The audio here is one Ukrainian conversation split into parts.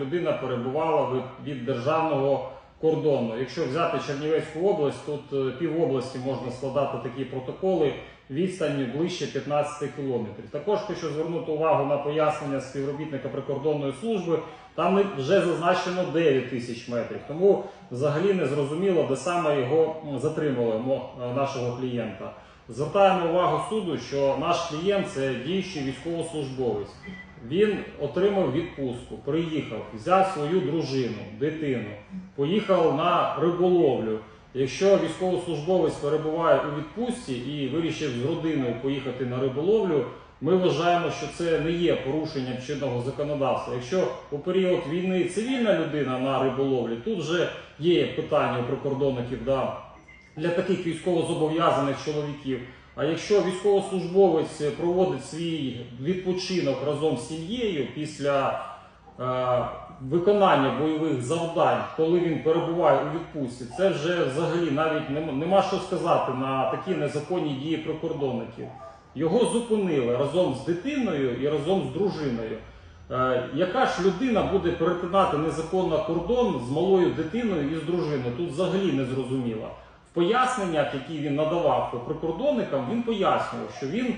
людина перебувала від, державного кордону. Якщо взяти Чернівецьку область, тут е, пів області можна складати такі протоколи відстанню ближче 15 кілометрів. Також хочу звернути увагу на пояснення співробітника прикордонної служби. Там вже зазначено 9 тисяч метрів, тому взагалі не зрозуміло, де саме його затримали е, нашого клієнта. Звертаємо увагу суду, що наш клієнт це діючий військовослужбовець. Він отримав відпустку, приїхав, взяв свою дружину, дитину, поїхав на риболовлю. Якщо військовослужбовець перебуває у відпустці і вирішив з родиною поїхати на риболовлю, ми вважаємо, що це не є порушенням чинного законодавства. Якщо у період війни цивільна людина на риболовлі, тут вже є питання у прикордонників да, для таких військовозобов'язаних чоловіків. А якщо військовослужбовець проводить свій відпочинок разом з сім'єю після е, виконання бойових завдань, коли він перебуває у відпустці, це вже взагалі навіть нема, нема що сказати на такі незаконні дії прикордонників. Його зупинили разом з дитиною і разом з дружиною. Е, яка ж людина буде перетинати незаконно кордон з малою дитиною і з дружиною? Тут взагалі не зрозуміло. Поясненнях, які він надавав прикордонникам, він пояснював, що він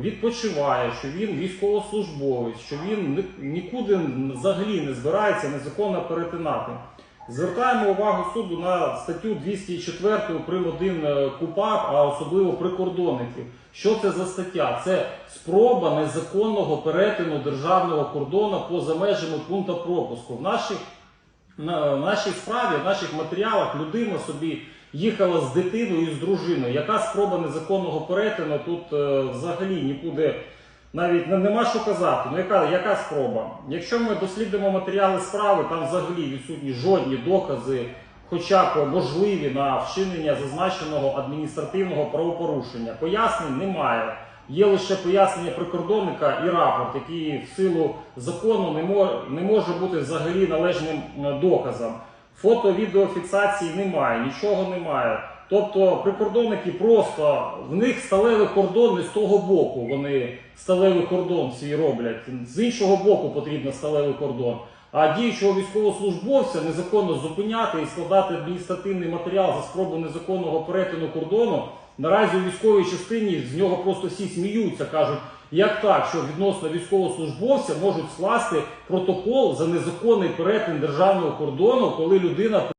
відпочиває, що він військовослужбовець, що він нікуди взагалі не збирається незаконно перетинати. Звертаємо увагу суду на статтю 204 прим. 1 КУПАП, а особливо прикордонників. Що це за стаття? Це спроба незаконного перетину державного кордону поза межами пункту пропуску. В наших на в нашій справі, в наших матеріалах людина собі їхала з дитиною і з дружиною. Яка спроба незаконного перетину тут е, взагалі нікуди навіть не- нема що казати. Ну яка, яка спроба? Якщо ми дослідимо матеріали справи, там взагалі відсутні жодні докази, хоча б можливі на вчинення зазначеного адміністративного правопорушення. Пояснень немає. Є лише пояснення прикордонника і рапорт, який в силу закону не, мо- не може бути взагалі належним е, доказом. Фото, відеофіксації немає, нічого немає. Тобто прикордонники просто в них сталевий кордон не з того боку. Вони сталевий кордон свій роблять. З іншого боку потрібен сталевий кордон. А діючого військовослужбовця незаконно зупиняти і складати адміністративний матеріал за спробу незаконного перетину кордону. Наразі у військовій частині з нього просто всі сміються, кажуть, як так, що відносно військовослужбовця можуть скласти протокол за незаконний перетин державного кордону, коли людина